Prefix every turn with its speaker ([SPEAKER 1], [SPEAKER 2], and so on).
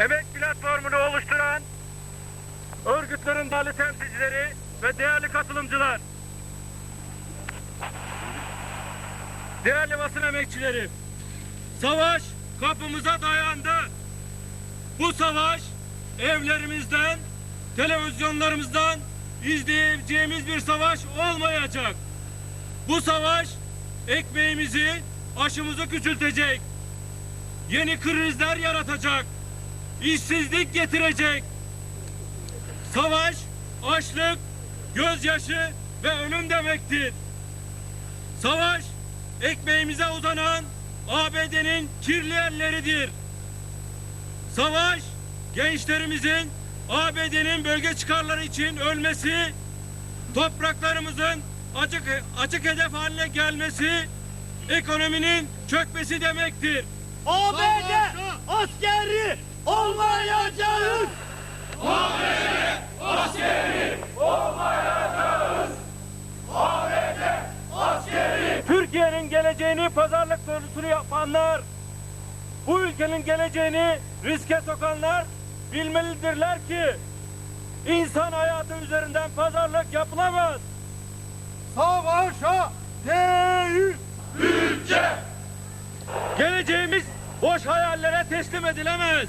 [SPEAKER 1] emek platformunu oluşturan örgütlerin değerli temsilcileri ve değerli katılımcılar. Değerli basın emekçileri, savaş kapımıza dayandı. Bu savaş evlerimizden, televizyonlarımızdan izleyeceğimiz bir savaş olmayacak. Bu savaş ekmeğimizi, aşımızı küçültecek. Yeni krizler yaratacak. İşsizlik getirecek. Savaş, açlık, gözyaşı ve ölüm demektir. Savaş, ekmeğimize uzanan ABD'nin kirli elleridir. Savaş, gençlerimizin ABD'nin bölge çıkarları için ölmesi, topraklarımızın açık, açık hedef haline gelmesi, ekonominin çökmesi demektir.
[SPEAKER 2] ABD askeri olmayacağız.
[SPEAKER 1] Türkiye'nin geleceğini pazarlık konusunu yapanlar, bu ülkenin geleceğini riske sokanlar bilmelidirler ki insan hayatı üzerinden pazarlık yapılamaz.
[SPEAKER 2] Savaşa değil.
[SPEAKER 1] Geleceğimiz boş hayallere teslim edilemez.